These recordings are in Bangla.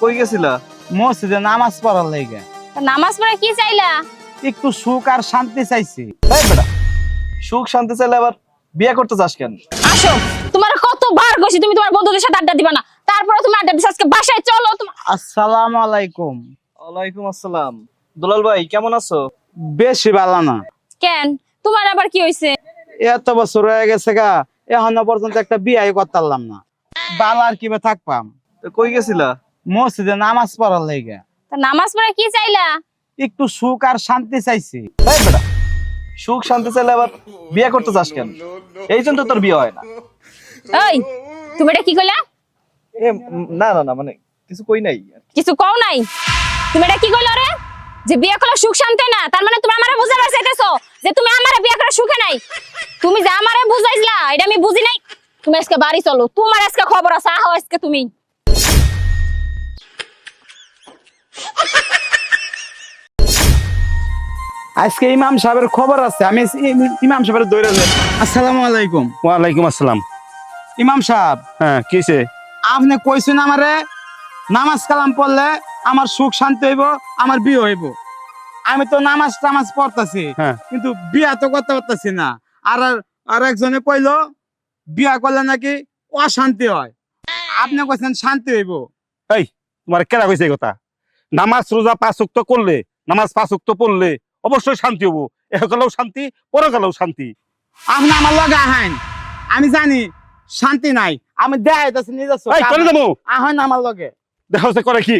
কই গেছিলা? মসজিদে নামাজ পড়ার লেগে। নামাজ পড়ে কি চাইলা? একটু সুখ আর শান্তি চাইছি। এই বেটা সুখ শান্তি চাইলে আবার বিয়ে করতে চাস কেন? আসো তোমার কতবার কইছি তুমি তোমার বন্ধুদের সাথে আড্ডা দিবা না। তারপরে তুমি আড্ডা দিছো আজকে বাসায় চলো আসসালামু আলাইকুম। ওয়ালাইকুম আসসালাম। দুলাল ভাই কেমন আছো? বেশি ভালো না। কেন? তোমার আবার কি হইছে? এত বছর হয়ে গেছে গা এখনও পর্যন্ত একটা বিয়ে করতে পারলাম না। ভালো আর কীভাবে থাকপাম তো কই গেছিলা? মসজিদে নামাজ পড়ার লেগে। তা নামাজ পড়ে কি চাইলা? একটু সুখ আর শান্তি চাইছি। এই বেটা সুখ শান্তি চাইলে আবার বিয়ে করতে চাস কেন? এই জন্য তো তোর বিয়ে হয় না। এই তুমি এটা কি কইলা? এ না না না মানে কিছু কই নাই। কিছু কও নাই? তুমি এটা কি কইলা রে? যে বিয়ে করলে সুখ শান্তি না তার মানে তুমি আমারে বুঝাবার চাইতেছো যে তুমি আমারে বিয়ে করে সুখে নাই। তুমি যে আমারে বুঝাইছিলা এটা আমি বুঝি নাই। তুমি আজকে বাড়ি চলো তোমার আজকে খবর আছে আহ আজকে তুমি। আজকে ইমাম সাহেবের খবর আছে আমি ইমাম সাহেবের দৌড়ে যাই। আসসালামু আলাইকুম। ওয়ালাইকুম আসসালাম। ইমাম সাহেব। হ্যাঁ কিসে আপনি কইছেন আমারে নামাজ কালাম পড়লে আমার সুখ শান্তি হইব আমার বিয়ে হইব। আমি তো নামাজ টামাজ পড়তাছি হ্যাঁ। কিন্তু বিয়া তো করতে পারতাছি না। আর আর একজনে কইলো বিয়া করলে নাকি অশান্তি হয়। আপনি কইছেন শান্তি হইব। এই তোমার কেনা কইছে কথা? নামাজ রোজা পাঁচ উক্ত করলে নামাজ পাঁচ উক্ত পড়লে অবশ্যই শান্তি হব। এহকালেও শান্তি পরকালেও শান্তি। আপনি আমার লগে আহেন। আমি জানি শান্তি নাই। আমি দেখাইতেছি নিজস্ব আহেন আমার লগে। দেখা হচ্ছে করে কি।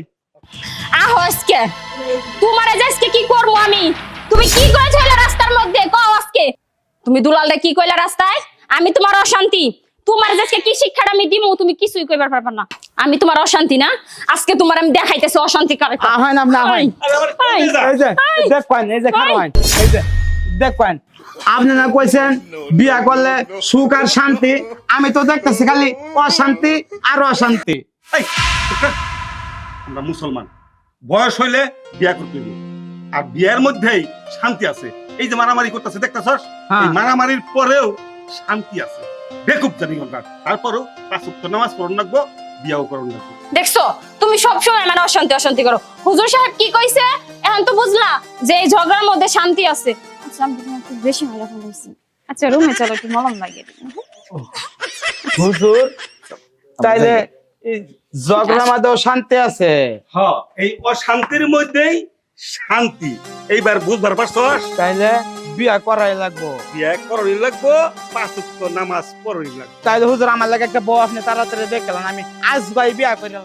আহ আজকে? তোমার আজকে কি করব আমি? তুমি কি করেছ হইলা রাস্তার মধ্যে? কও আজকে। তুমি দুলালটা কি কইলা রাস্তায়? আমি তোমার অশান্তি। তোমার আজকে কি শিক্ষাটা আমি দিমু তুমি কিছুই কইবার পারবা না। আমি তোমার অশান্তি না? আজকে তোমার আমি দেখাইতেছি অশান্তি করে আহেন আপনি আহেন এই, এই যে দেখবেন এই যে খাবেন এই যে দেখবেন আপনি না কইছেন বিয়া করলে সুখ আর শান্তি আমি তো দেখতেছি খালি অশান্তি আর অশান্তি। আমরা মুসলমান। বয়স হইলে বিয়া করতে আর বিয়ের মধ্যেই শান্তি আছে। এই যে মারামারি করতেছে দেখতেছস? হ্যাঁ। এই মারামারির পরেও শান্তি আছে। বেকুব জানি আমরা। তারপরও পাঁচ নামাজ পড়ন লাগবো। বিয়াও করন লাগবো। দেখছ তুমি সবসময় মানে অশান্তি অশান্তি করো। হুজুর সাহেব কি কইছে? এখন তো বুঝলা যে এই ঝগড়ার মধ্যে শান্তি আছে। আচ্ছা আমি বেশি আচ্ছা রুমে চলো একটু মলম লাগিয়ে দিই হুজুর তাইলে এই ঝগড়ার মধ্যেও শান্তি আছে? হ এই অশান্তির মধ্যেই শান্তি। এইবার বুঝবার পারছস? তাইলে বিয়া করাই লাগবো। বিয়া করাই লাগবো পাঁচ উক্ত নামাজ পড়াই লাগবো। তাইলে হুজুর আমার লাগে একটা বউ আপনি তাড়াতাড়ি দেখলেন আমি আজ ভাই বিয়া করে